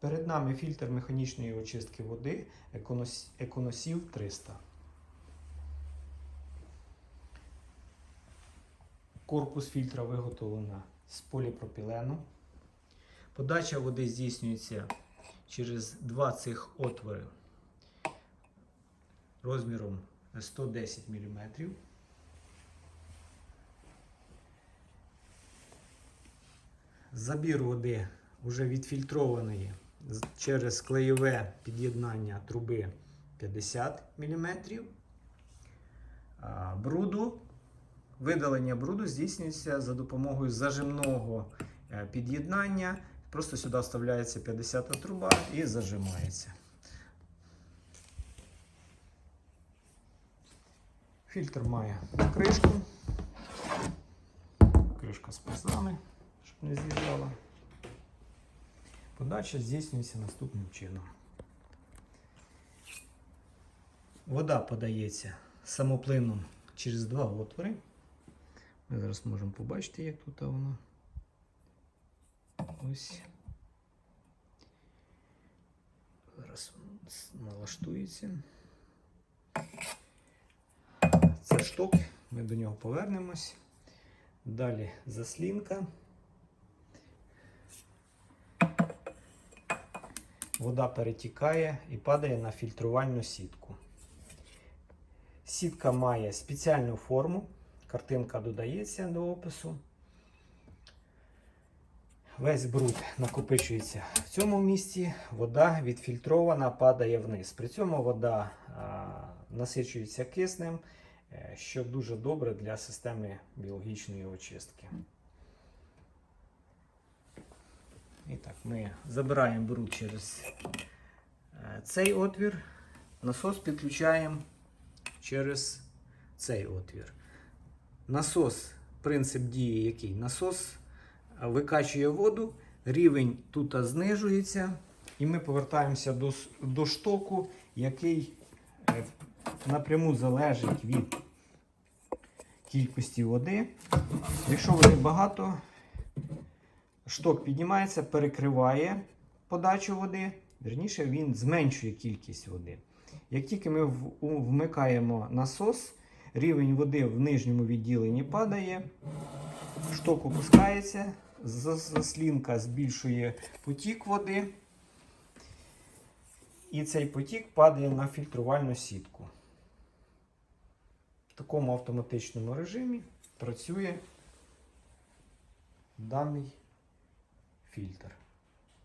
Перед нами фільтр механічної очистки води Еконосів 300. Корпус фільтра виготовлено з поліпропілену. Подача води здійснюється через два цих отвори розміром 110 мм. Забір води вже відфільтрованої через клеєве під'єднання труби 50 мм. Бруду. Видалення бруду здійснюється за допомогою зажимного е, під'єднання. Просто сюди вставляється 50 труба і зажимається. Фільтр має кришку. Кришка з пазами, щоб не з'їжджала. Подача здійснюється наступним чином. Вода подається самоплином через два отвори. Ми зараз можемо побачити, як тут воно. Ось. Зараз налаштується. Це шток, ми до нього повернемось. Далі заслінка. Вода перетікає і падає на фільтрувальну сітку. Сітка має спеціальну форму. Картинка додається до опису. Весь бруд накопичується в цьому місці, вода відфільтрована, падає вниз. При цьому вода насичується киснем, е, що дуже добре для системи біологічної очистки. І так, ми забираємо бруд через е, цей отвір, насос підключаємо через цей отвір. Насос, принцип дії який? Насос е, викачує воду, рівень тут знижується, і ми повертаємося до, до штоку, який е, напряму залежить від кількості води. Якщо води багато, шток піднімається, перекриває подачу води, вірніше він зменшує кількість води. Як тільки ми вмикаємо насос, рівень води в нижньому відділенні падає, шток опускається, заслінка збільшує потік води, і цей потік падає на фільтрувальну сітку. В такому автоматичному режимі працює даний фільтр.